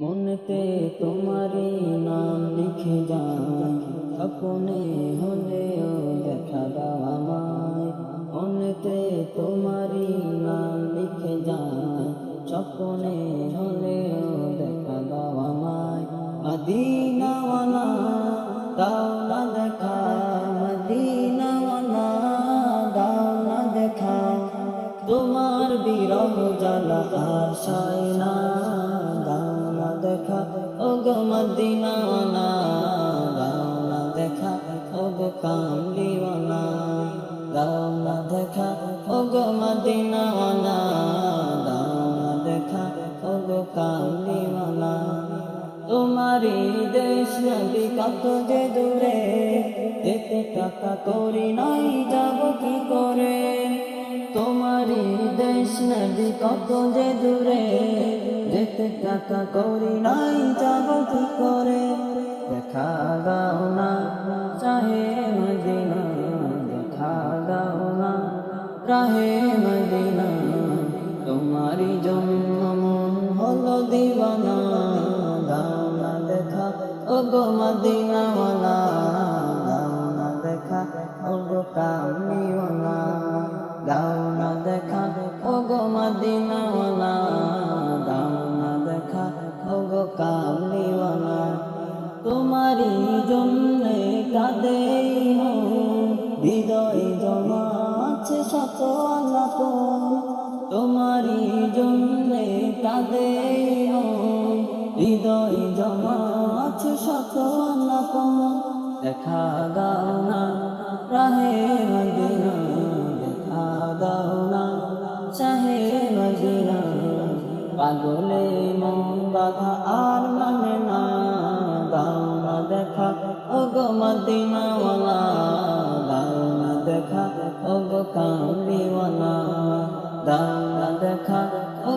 মনেতে তোমারই নাম লিখে যায় স্বপ্নে হলেও দেখা দাও আমায়। মনেতে তোমারই নাম লিখে যায় স্বপ্নে হলেও দেখা দাও আমায়। মদিনাওয়ালা, দাও না দেখা। মদিনাওয়ালা, দাও না দেখা। তোমার বিরহ জ্বালা আশায় না। দেখা ও গো মদিনা দাও না দেখা ও গো কামলিওয়ালা দাও না দেখা ও গো মদিনা দাও না দেখা ও গো কামলিওয়ালা তোমারই দেশ নদী কত যে দূরে যেতে টাকা করি নাই, যাব কি করে? তোমারই দেশ নদী কত যে দূরে যেতে টাকা করি নাই যাব কি করে। দেখা দাও না চাহে মদিনা, দেখা দাও না রাহে মদিনা। তোমারই জন্য হলো দিবানা না দেখা ও গো মদিনাওয়ালা, দাও না দেখা ও গো কামলিওয়ালা দাও না দেখা ও গো মদিনাওয়ালা। আছে শত আলাপন তোমারই জন্যে কাঁদে হৃদয় জমা আছে শত আলাপন দেখা দাও না, রাহে দেখা দাও না, চাহে মদিনা। পাগলে মন বাধা আর মানে না, দাও না দেখা। ও গো মদিনাওয়ালা দাও না দেখা ও